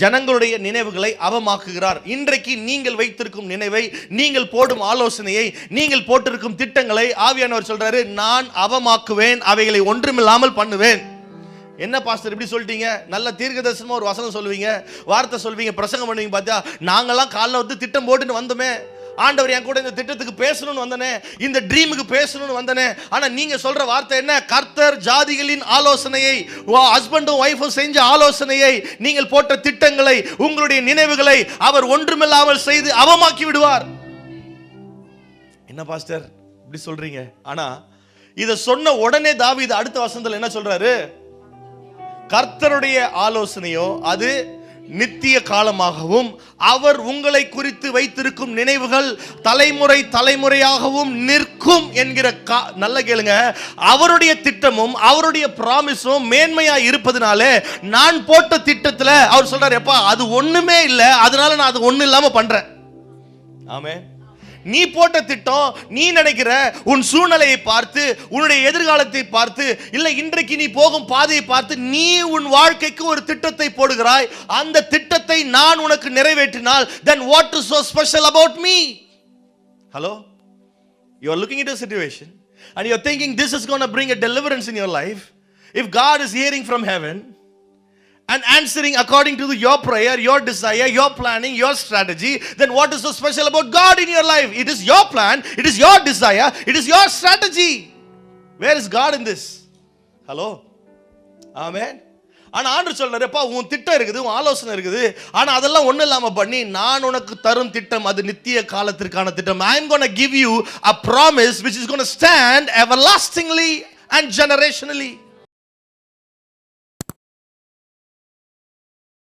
ஜனங்களுடைய நினைவுகளை அவமாக்குகிறார். இன்றைக்கு நீங்கள் வைத்திருக்கும் நினைவை நீங்கள் போடும் ஆலோசனையை நீங்கள் போட்டிருக்கும் திட்டங்களை ஆவியானவர் சொல்றாரு நான் அவமாக்குவேன் அவைகளை ஒன்றுமில்லாமல் பண்ணுவேன். என்ன பாஸ்டர் இப்படி சொல்லிட்டீங்க? நல்ல தீர்க்கதரிசனமா ஒரு வசனம் சொல்லுவீங்க வார்த்தை சொல்லுவீங்க பிரசங்கம் பண்ணுவீங்க பார்த்தா நாங்கெல்லாம் காலைல வந்து திட்டம் போட்டுன்னு வந்தோமே. ஆண்டவர் என் கூட இந்த திட்டத்துக்கு பேசணும்னு வந்தனே இந்த ட்ரீமுக்கு பேசணும்னு வந்தனே. ஆனா நீங்க சொல்ற வார்த்தை என்ன? கர்த்தர் ஜாதிகளின் ஆலோசனையை ஹஸ்பண்டும் ஒய்ஃபும் செஞ்ச ஆலோசனையை நீங்கள் போட்ட திட்டங்களை உங்களுடைய நினைவுகளை அவர் ஒன்றுமில்லாமல் செய்து அவமாக்கி விடுவார். என்ன பாஸ்டர் இப்படி சொல்றீங்க. ஆனா இதை சொன்ன உடனே தாவீது அடுத்த வசந்தத்தில் என்ன சொல்றாரு? கர்த்தருடைய ஆலோசனையோ அது நித்திய காலமாகவும் அவர் உங்களை குறித்து வைத்திருக்கும் நினைவுகள் தலைமுறை தலைமுறையாகவும் நிற்கும் என்கிற கா- நல்ல கேளுங்க. அவருடைய திட்டமும் அவருடைய ப்ராமிஸும் மேன்மையா இருப்பதனாலே நான் போட்ட திட்டத்தில் அவர் சொல்றாரு எப்பா அது ஒண்ணுமே இல்லை அதனால நான் அது ஒன்றும் இல்லாமல் பண்றேன். ஆமே நீ போட்ட திட்டம் நீ நினைக்கிற உன் சூழ்நிலையை பார்த்து உன்னுடைய எதிர்காலத்தை பார்த்து இல்லை இன்றைக்கு நீ போகும் பாதையை பார்த்து நீ உன் வாழ்க்கைக்கு ஒரு திட்டத்தை போடுகிறாய் அந்த திட்டத்தை நான் உனக்கு நிறைவேற்றினால் then what is so special about me hello you are looking it situation and you thinking this is gonna bring a deliverance in your life if God is hearing from heaven and answering according to your prayer, your desire, your planning, your strategy, then what is so special about God in your life? It is your plan, it is your desire, it is your strategy. Where is God in this? Hello? Amen. ஆனா ஆண்டு சொல்றாருப்பா உன் திட்டம் இருக்குது உன் ஆலோசனை இருக்குது ஆனா அதெல்லாம் ஒண்ணும் இல்லாம பண்ணி நான் உனக்கு தரும் திட்டம் அது நித்திய காலத்திற்கான திட்டம் I am gonna give you a promise which is going to stand everlastingly and generationally